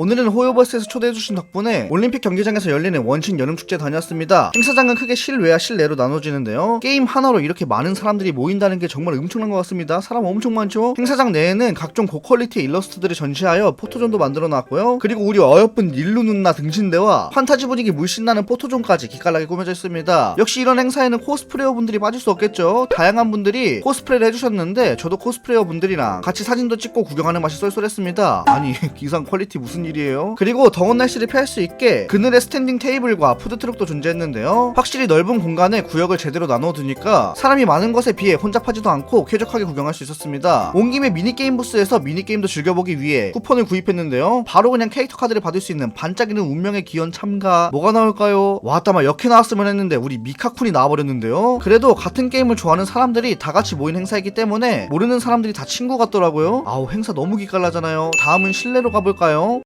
오늘은 호요버스에서 초대해주신 덕분에 올림픽 경기장에서 열리는 원신 여름축제 다녔습니다. 행사장은 크게 실외와 실내로 나눠지는데요. 게임 하나로 이렇게 많은 사람들이 모인다는 게 정말 엄청난 것 같습니다. 사람 엄청 많죠? 행사장 내에는 각종 고퀄리티의 일러스트들을 전시하여 포토존도 만들어 놨고요. 그리고 우리 어여쁜 닐루 누나 등신대와 판타지 분위기 물씬 나는 포토존까지 기깔나게 꾸며져 있습니다. 역시 이런 행사에는 코스프레어 분들이 빠질 수 없겠죠. 다양한 분들이 코스프레를 해주셨는데 저도 코스프레어 분들이랑 같이 사진도 찍고 구경하는 맛이 쏠쏠했습니다. 아니 기상 퀄리티 무슨 일이에요? 그리고 더운 날씨를 피할 수 있게 그늘에 스탠딩 테이블과 푸드트럭도 존재했는데요. 확실히 넓은 공간에 구역을 제대로 나눠두니까 사람이 많은 것에 비해 혼잡하지도 않고 쾌적하게 구경할 수 있었습니다. 온 김에 미니게임 부스에서 미니게임도 즐겨보기 위해 쿠폰을 구입했는데요. 바로 그냥 캐릭터 카드를 받을 수 있는 반짝이는 운명의 기원 참가 뭐가 나올까요? 와따마 역해 나왔으면 했는데 우리 미카쿤이 나와버렸는데요. 그래도 같은 게임을 좋아하는 사람들이 다 같이 모인 행사이기 때문에 모르는 사람들이 다 친구 같더라고요. 아우 행사 너무 기깔나잖아요. 다음은 실내로 가볼까요?